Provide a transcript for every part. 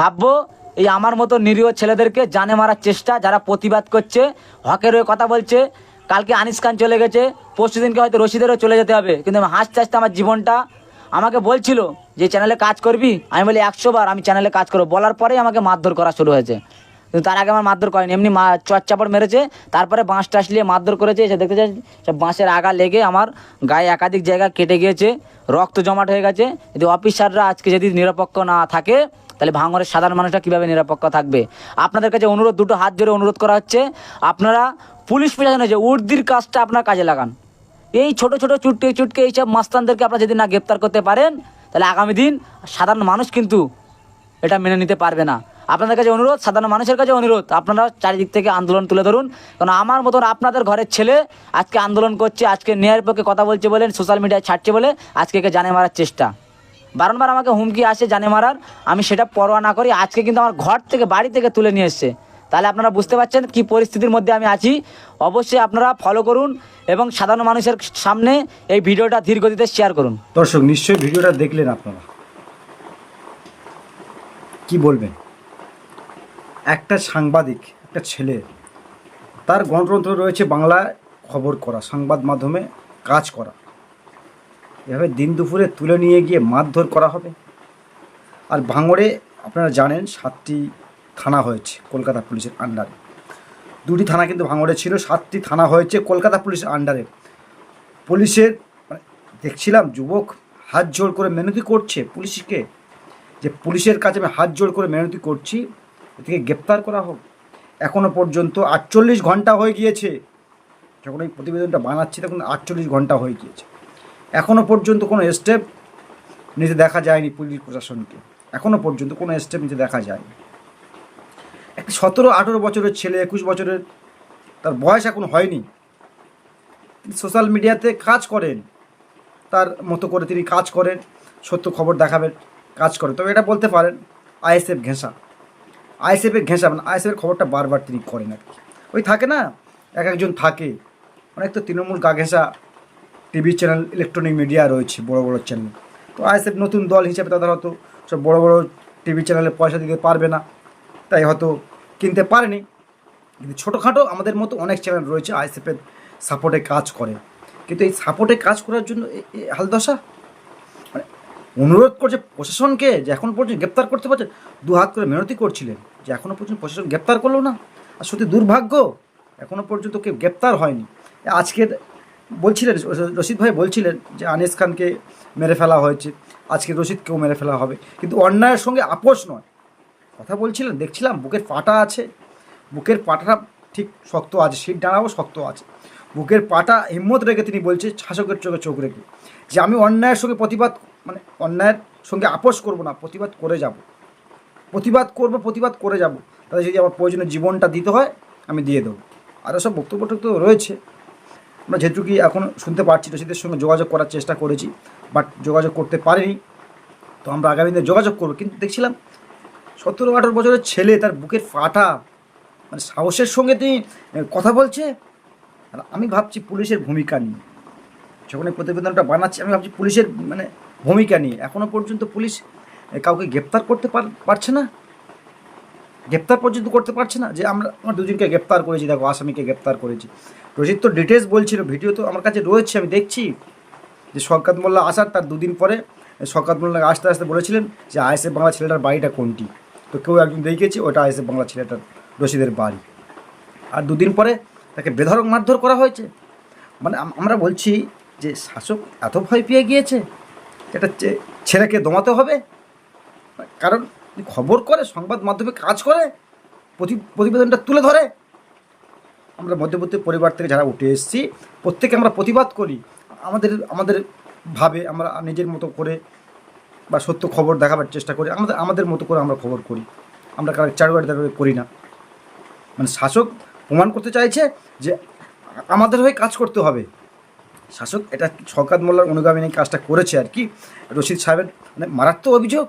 ভাববো, এই আমার মতো নিরীহ ছেলেদেরকে জানে মারার চেষ্টা যারা প্রতিবাদ করছে, হকের হয়ে কথা বলছে। কালকে আনিস খান চলে গেছে, পরশু দিনকে হয়তো রশিদেরও চলে যেতে হবে। কিন্তু আমি হাসতে হাসতে আমার জীবনটা আমাকে বলছিল যে চ্যানেলে কাজ করবি? আমি বলি, একশো বার আমি চ্যানেলে কাজ করব। বলার পরেই আমাকে মারধর করা শুরু হয়েছে। কিন্তু তার আগে আমার মারধর করেনি। এমনি মা চচ্চাপড় মেরেছে, তারপরে বাঁশ টাস নিয়ে মারধর করেছে, এসে দেখতে চাই বাঁশের আগা লেগে আমার গায়ে একাধিক জায়গা কেটে গিয়েছে, রক্ত জমাট হয়ে গেছে। যদি অফিসাররা আজকে যদি নিরপেক্ষ না থাকে, তাহলে ভাঙরের সাধারণ মানুষরা কীভাবে নিরপেক্ষ থাকবে? আপনাদের কাছে অনুরোধ, দুটো হাত জোরে অনুরোধ করা হচ্ছে, আপনারা পুলিশ প্রশাসনের যে উর্দির কাজটা আপনার কাজে লাগান। এই ছোট ছোট চুটকে চুটকে এইসব মাস্তানদেরকে আপনারা যদি না গ্রেপ্তার করতে পারেন, তাহলে আগামী দিন সাধারণ মানুষ কিন্তু এটা মেনে নিতে পারবে না। আপনাদের কাছে অনুরোধ, সাধারণ মানুষের কাছে অনুরোধ, আপনারা চারিদিক থেকে আন্দোলন তুলে ধরুন। কারণ আমার মতন আপনাদের ঘরের ছেলে আজকে আন্দোলন করছে, আজকে ন্যায়ের পক্ষে কথা বলছে বলেন সোশ্যাল মিডিয়ায় ছাড়ছে বলে আজকে একে জানে মারার চেষ্টা। বারংবার আমাকে হুমকি আসে জানে মারার, আমি সেটা পরোয়া না করি, আজকে কিন্তু আমার ঘর থেকে, বাড়ি থেকে তুলে নিয়ে এসছে। তাহলে আপনারা বুঝতে পারছেন কি পরিস্থিতির মধ্যে আমি আছি। অবশ্যই আপনারা ফলো করুন এবং সাধারণ মানুষের সামনে এই ভিডিওটা ধীর গতিতে শেয়ার করুন। দর্শক, নিশ্চয়ই ভিডিওটা দেখলেন আপনারা। কি বলবেন? একটা সাংবাদিক, একটা ছেলে, তার গণতন্ত্র রয়েছে বাংলায় খবর করা, সংবাদ মাধ্যমে কাজ করা। এভাবে দিন দুপুরে তুলে নিয়ে গিয়ে মারধর করা হবে। আর ভাঙড়ে আপনারা জানেন সাতটি থানা হয়েছে কলকাতা পুলিশের আন্ডারে। দুটি থানা কিন্তু ভাঙড়ে ছিল, সাতটি থানা হয়েছে কলকাতা পুলিশের আন্ডারে। পুলিশের মানে দেখছিলাম যুবক হাত জোড় করে মেহনতি করছে পুলিশকে, যে পুলিশের কাছে আমি হাত জোড় করে মেহনতি করছি এথেকে গ্রেপ্তার করা হোক। এখনও পর্যন্ত আটচল্লিশ ঘণ্টা হয়ে গিয়েছে। যখন এই প্রতিবেদনটা বানাচ্ছি, তখন আটচল্লিশ ঘণ্টা হয়ে গিয়েছে। এখনও পর্যন্ত কোনো স্টেপ নিতে দেখা যায়নি পুলিশ প্রশাসনকে। এখনও পর্যন্ত কোনো স্টেপ নিতে দেখা যায়নি। একটা সতেরো, আঠেরো বছরের ছেলে, একুশ বছরের, তার বয়স এখন হয়নি। তিনি সোশ্যাল মিডিয়াতে কাজ করেন। তার মতো করে তিনি কাজ করেন। সত্য খবর দেখাবেন, কাজ করেন। তবে এটা বলতে পারেন, আইএসএফ ঘেঁষা। আইএসএফের ঘেঁষা মানে আইএসএফের খবরটা বারবার তিনি করেন আর কি। ওই থাকে না, এক একজন থাকে, অনেক তো তৃণমূল গা ঘেঁষা টিভি চ্যানেল ইলেকট্রনিক মিডিয়া রয়েছে, বড় বড় চ্যানেল তো আইএসএফ নতুন দল হিসেবে তাদের হয়তো সব বড় বড় টিভি চ্যানেলে পয়সা দিতে পারবে না, তাই হয়তো কিনতে পারেনি। কিন্তু ছোটোখাটো আমাদের মতো অনেক চ্যানেল রয়েছে, আইএসএফের সাপোর্টে কাজ করে। কিন্তু এই সাপোর্টে কাজ করার জন্য হালদশা? অনুরোধ করছে প্রশাসনকে যে এখন পর্যন্ত গ্রেপ্তার করতে পারছে দু হাত করে মেহনতি করছিলেন যে এখনও পর্যন্ত প্রশাসন গ্রেপ্তার করল না। আর সত্যি দুর্ভাগ্য এখনও পর্যন্ত কেউ গ্রেপ্তার হয়নি। আজকের বলছিলেন, রশিদ- ভাই বলছিলেন যে আনিস খানকে মেরে ফেলা হয়েছে, আজকে রশিদকেও মেরে ফেলা হবে। কিন্তু অন্যায়ের সঙ্গে আপোষ নয়। কথা বলছিলেন, দেখছিলাম বুকের পাটা আছে। বুকের পাটা ঠিক শক্ত আছে শীত ডানাও শক্ত আছে। বুকের পাটা হিম্মত রেখে তিনি বলছে, শাসকের চোখে চোখ রেখে। যে আমি অন্যায়ের সঙ্গে প্রতিবাদ মানে অন্যায়ের সঙ্গে আপোষ করব না, প্রতিবাদ করে যাব। প্রতিবাদ করব, প্রতিবাদ করে যাব। তাদের যদি আমার প্রয়োজনীয় জীবনটা দিতে হয়, আমি দিয়ে দেবো। আরও সব বক্তব্য টক্তব্য রয়েছে। আমরা যেহেতু কি এখন শুনতে পারছি রশিদের সঙ্গে যোগাযোগ করার চেষ্টা করেছি, বাট যোগাযোগ করতে পারিনি। তো আমরা আগামী দিনে যোগাযোগ করব। কিন্তু দেখছিলাম, সতেরো আঠারো বছরের ছেলে, তার বুকের ফাটা মানে সাহসের সঙ্গে তিনি কথা বলছে। আর আমি ভাবছি পুলিশের ভূমিকা নিয়ে। যখন এই প্রতিবেদনটা বানাচ্ছি, আমি ভাবছি পুলিশের মানে ভূমিকা নিয়ে। এখনও পর্যন্ত পুলিশ কাউকে গ্রেপ্তার করতে পার- পারছে না? গ্রেপ্তার পর্যন্ত করতে পারছে না? যে আমরা আমার দুজনকে গ্রেপ্তার করেছি, দেখো, আসামিকে গ্রেপ্তার করেছি। রোজিত তো ডিটেলস বলছিল, ভিডিও তো আমার কাছে রয়েছে, আমি দেখছি। যে শওকাত মোল্লা আসার তার দুদিন পরে, শওকাত মোল্লা আস্তে আস্তে বলেছিলেন যে আইএসএফ বাংলা ছেলেটার বাড়িটা কোনটি? তো কেউ একজন দেখিয়েছে ওটা আইএসএফ বাংলা ছেলেটার রশিদের বাড়ি। আর দুদিন পরে তাকে বেধরক মারধর করা হয়েছে। মানে আমরা বলছি যে শাসক এত ভয় পেয়ে গিয়েছে? এটা ছেলেকে দমাতে হবে। কারণ খবর করে, সংবাদ মাধ্যমে কাজ করে, প্রতি, প্রতিবেদনটা তুলে ধরে। আমরা মধ্যবর্তী পরিবার থেকে যারা উঠে এসেছি প্রত্যেকে আমরা প্রতিবাদ করি। আমাদের আমাদের ভাবে আমরা নিজের মতো করে বা সত্য খবর দেখাবার চেষ্টা করি। আমাদের আমাদের মতো করে আমরা খবর করি। আমরা কারও চারুবাড়ি দাঁড়িয়ে করি না। মানে শাসক প্রমাণ করতে চাইছে যে আমাদের হয়ে কাজ করতে হবে। শাসক, এটা শওকাত মোল্লার অনুগামী কাজটা করেছে আর কি। রশিদ সাহেবের মানে মারাত্মক অভিযোগ,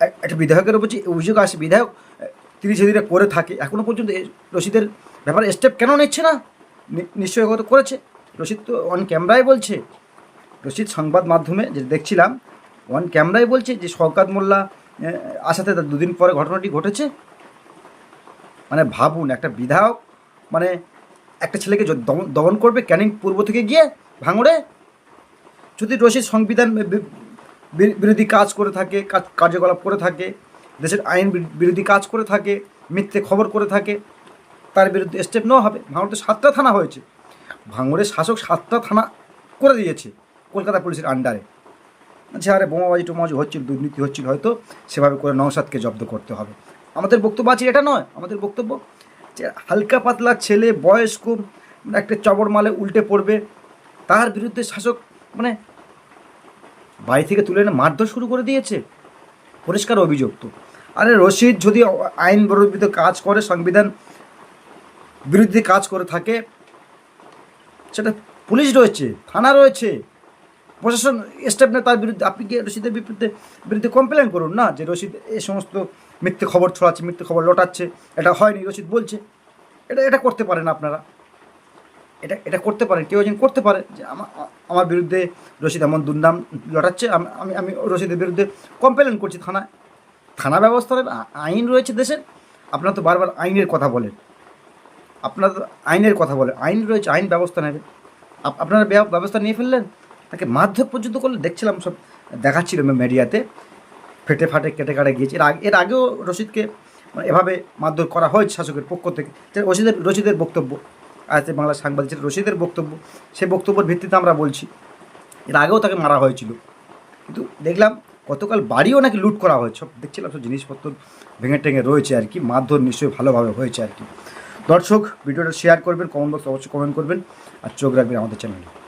এক- একটা বিধায়কের উপর যে অভিযোগ আসে, বিধায়ক তিনি সেদিনে করে থাকে এখনও পর্যন্ত রশিদের ব্যাপারে স্টেপ কেন নিচ্ছে না? নিশ্চয়ই করেছে। রশিদ তো অন ক্যামেরায় বলছে। রশিদ সংবাদ মাধ্যমে যে দেখছিলাম অন ক্যামেরায় বলছে যে শওকাত মোল্লা আসাতে তার দুদিন পরে ঘটনাটি ঘটেছে। মানে ভাবুন, একটা বিধায়ক মানে একটা ছেলেকে দমন করবে, ক্যানিং পূর্ব থেকে গিয়ে ভাঙড়ে, যদি রশিদ সংবিধান বিরোধী কাজ করে থাকে, কাজ- কার্যকলাপ করে থাকে, দেশের আইন বিরোধী কাজ করে থাকে, মিথ্যে খবর করে থাকে, তার বিরুদ্ধে স্টেপ নেওয়া হবে। ভাঙড়ে সাতটা থানা হয়েছে। ভাঙড়ের শাসক সাতটা থানা করে দিয়েছে কলকাতা পুলিশের আন্ডারে যে আরে বোমাবাজি, টোমাবাজি হচ্ছিল, দুর্নীতি হচ্ছিল হয়তো, সেভাবে করে নওসাদকে জব্দ করতে হবে। আমাদের বক্তব্য আছে, এটা নয়। আমাদের বক্তব্য হালকা পাতলা ছেলে, বয়স্ক, একটা চবর মালে উল্টে পড়বে, তার বিরুদ্ধে শাসক মানে বাড়ি থেকে তুলে এনে মারধর শুরু করে দিয়েছে। পরিষ্কার অভিযোগ তো। আরে রশিদ যদি আইন বিরোধিত কাজ করে, সংবিধান বিরুদ্ধে কাজ করে থাকে, সেটা পুলিশ রয়েছে, থানা রয়েছে, প্রশাসন স্টেপ নেয় তার বিরুদ্ধে, আপনি গিয়ে রশিদের বিরুদ্ধে বিরুদ্ধে কমপ্লেন করুন? না, যে রশিদ এই সমস্ত মিথ্যে খবর ছড়াচ্ছে, মিথ্যে খবর লটাচ্ছে। এটা হয়নি, রশিদ বলছে। এটা এটা করতে পারেন আপনারা। এটা এটা করতে পারেন, কেউ একজন করতে পারে যে আমার আমার বিরুদ্ধে রশিদ এমন দুর্নাম লটাচ্ছে, আম- আমি রশিদের বিরুদ্ধে কমপ্লেন করছি থানায়। থানা ব্যবস্থার আ- আইন রয়েছে দেশের। আপনারা তো বারবার আইনের কথা বলেন। আপনারা তো আইনের কথা বলেন। আইন রয়েছে, আইন ব্যবস্থা নেবে। আপ- আপনারা ব্যব- ব্যবস্থা নিয়ে ফেললেন? তাকে মারধর পর্যন্ত করলে, দেখছিলাম সব দেখাচ্ছিল মিডিয়াতে ফেটে ফাটে, কেটে কাটে গিয়েছে। এর আগে, এর আগেও রশিদকে মানে এভাবে মারধর করা হয়েছে শাসকের পক্ষ থেকে। রশিদের রশিদের বক্তব্য, আজ বাংলা সাংবাদিক রশিদের বক্তব্য, সে বক্তব্যের ভিত্তিতে আমরা বলছি। এর আগেও তাকে মারা হয়েছিল। কিন্তু দেখলাম গতকাল বাড়িও নাকি লুট করা হয়েছে। সব দেখছিলাম, সব জিনিসপত্র ভেঙে টেঙে রয়েছে আর কি। মারধর নিশ্চয়ই ভালোভাবে হয়েছে আর কি। দর্শক, ভিডিওটা শেয়ার করবেন কমেন্ট বক্স অবশ্যই কমেন্ট করবেন আর চোখ রাখবেন আমাদের চ্যানেলে